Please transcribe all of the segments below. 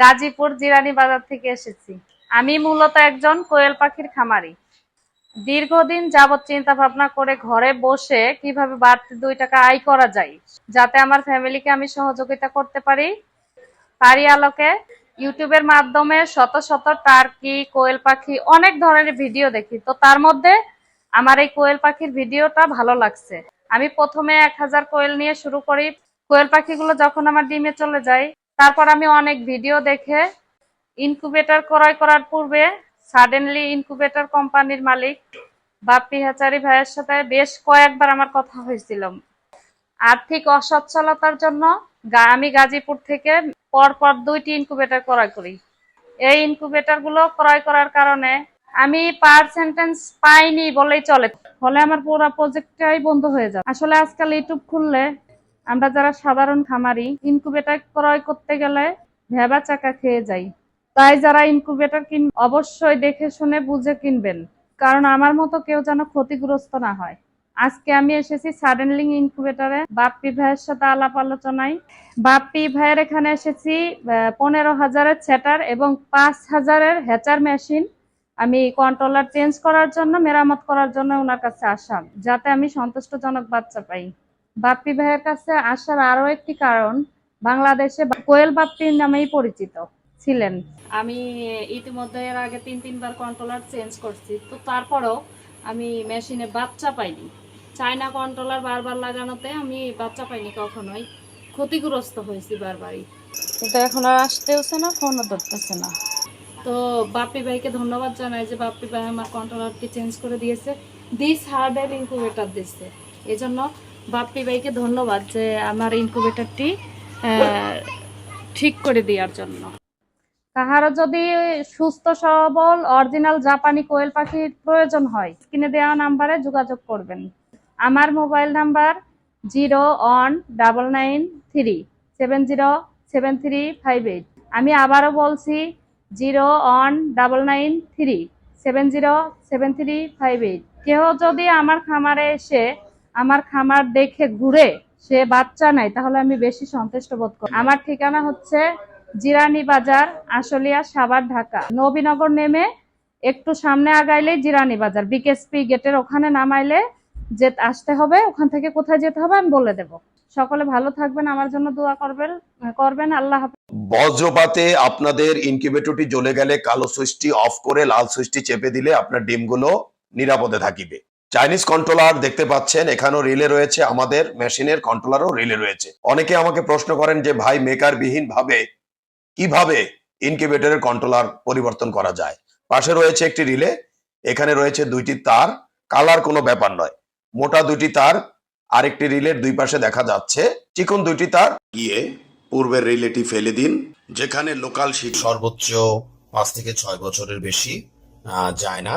গাজীপুর জিরানি বাজার থেকে এসেছি। আমি মূলত একজন কোয়েল পাখির খামারি। দীর্ঘদিন যাবৎ চিন্তা ভাবনা করে ঘরে বসে কীভাবে বাড়তি দুই টাকা আয় করা যায়, যাতে আমার ফ্যামিলিকে আমি সহযোগিতা করতে পারি। তারই আলোকে ইউটিউবের মাধ্যমে শত শত টার্কি, কোয়েল পাখি, অনেক ধরনের ভিডিও দেখি। তো তার মধ্যে আমার এই কোয়েল পাখির ভিডিওটা ভালো লাগছে। আমি প্রথমে এক হাজার কোয়েল নিয়ে শুরু করি। কোয়েল পাখিগুলো যখন আমার ডিমে চলে যায় তারপর আমি অনেক ভিডিও দেখে ইনকুবেটর ক্রয় করার পূর্বে সাডেনলি ইনকুবেটর কোম্পানির মালিক বাপ্পি হাচারি ভাইয়ের সাথে বেশ কয়েকবার আমার কথা হয়েছিল। আর্থিক অসচ্ছলতার জন্য আমি গাজীপুর থেকে পরপর দুইটি ইনকুবেটর ক্রয় করি। এই ইনকুবেটরগুলো ক্রয় করার কারণে আমি পার্সেন্টেজ পাইনি বলেই চলে। ফলে আমার পুরো প্রজেক্টটাই বন্ধ হয়ে যায় আসলে আজকাল ইউটিউব খুললে আমরা যারা সাধারণ খামারি ইনকুবেটার ক্রয় করতে গেলে ভেবা চাকা খেয়ে যাই। তাই যারা ইনকুবেটার কিন, অবশ্যই দেখে শুনে বুঝে কিনবেন। কারণ আমার মতো কেউ যেন ক্ষতিগ্রস্ত না হয়। আজকে আমি এসেছি সাডেনলিং ইনকুবেটরে বাপ্পি ভাইয়ের সাথে আলাপ আলোচনায়। বাপ্পি ভাইয়ের এখানে এসেছি পনেরো হাজারের সেটার এবং পাঁচ হাজারের হ্যাচার মেশিন আমি কন্ট্রোলার চেঞ্জ করার জন্য, মেরামত করার জন্য ওনার কাছে আসাম যাতে আমি সন্তুষ্টজনক বাচ্চা পাই। বাপ্পি ভাইয়ের কাছে আসার আরও একটি কারণ বাংলাদেশে বা- কোয়েল বাপ্পি নামেই পরিচিত ছিলেন। আমি ইতিমধ্যে এর আগে তিন তিনবার কন্ট্রোলার চেঞ্জ করছি। তো তারপরেও আমি মেশিনে বাচ্চা পাইনি। চায়না কন্ট্রোলার বারবার লাগানোতে আমি বাচ্চা পাইনি কখনোই। ক্ষতিগ্রস্ত হয়েছি বারবারই। কিন্তু এখন আর আসতেওছে না ফোনও ধরতেছে না। তো বাপ্পি ভাইকে ধন্যবাদ জানাই যে বাপ্পি ভাই আমার কন্ট্রোলারটি চেঞ্জ করে দিয়েছে। দিস হার্ডের ইনকুবেটর দিচ্ছে। এই জন্য বাপ্পি ভাইকে ধন্যবাদ যে আমার ইনকুবেটরটি ঠিক করে দেওয়ার জন্য। কাহারও যদি সুস্থ, সবল অরিজিনাল জাপানি কোয়েল পাখির প্রয়োজন হয়, স্ক্রিনে দেওয়া নাম্বারে যোগাযোগ করবেন। আমার mobile number zero one double nine three, seven zero seven three five eight. আমি আবারও বলছি, zero one double nine three, seven zero seven three five eight. কেউ যদি আমার খামারে এসে আমার খামার দেখে ঘুরে সে বাচ্চা নেয় তাহলে আমি বেশি সন্তুষ্ট বোধ করি। আমার ঠিকানা হচ্ছে জিরানি বাজার, আশুলিয়া, সাভার, ঢাকা। নবীনগর নেমে একটু সামনে আগাইলে জিরানি বাজার। বিকেএসপি গেটের ওখানে নামাইলে যে আসতে হবে, ওখান থেকে কোথায় যেতে হবে আমি বলে দেব। সকলে ভালো থাকবেন, আমার জন্য দোয়া করবেন করবেন, আল্লাহ। বজ্রপাতে আপনাদের ইনকিউবেটরটি জ্বলে গেলে কালো সুইচটি অফ করে লাল সুইচটি চেপে দিলে আপনার ডিমগুলো নিরাপদে থাকিবে। চাইনিজ কন্ট্রোলার দেখতে পাচ্ছেন, এখানেও রিলে রয়েছে, আমাদের মেশিনের কন্ট্রোলারও রিলে রয়েছে। অনেকে আমাকে প্রশ্ন করেন যে, ভাই মেকার বিহীন ভাবে কীভাবে ইনকিউবেটরের কন্ট্রোলার পরিবর্তন করা যায়? পাশে রয়েছে একটি রিলে এখানে রয়েছে দুইটি তার কালার কোনো ব্যাপার নয়। মোটা দুইটি তার, আরেকটি রিলের দুই পাশে দেখা যাচ্ছে, চিকন দুইটি তার। গিয়ে পূর্বের রিলেটি ফেলে দিন, যেখানে লোকাল শিট সর্বোচ্চ পাঁচ থেকে ছয় বছরের বেশি যায় না।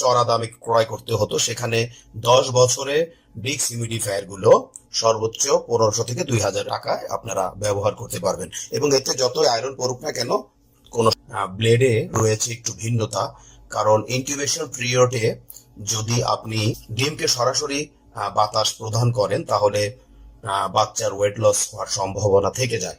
চড়া দামে ক্রয় করতে হতো। সেখানে দশ বছরে ডিক্স হিউমিডিফায়ারগুলো সর্বোচ্চ পনেরোশো থেকে দুই হাজার টাকায় আপনারা ব্যবহার করতে পারবেন। এবং এতে যতই আয়রন পড়ুক না কেন, কোন ব্লেডে রয়েছে একটু ভিন্নতা। কারণ ইনকিউবেশন পিরিয়ডে যদি আপনি ডিমকে সরাসরি বাতাস প্রদান করেন, তাহলে বাচ্চার ওয়েট লস হওয়ার সম্ভাবনা থেকে যায়।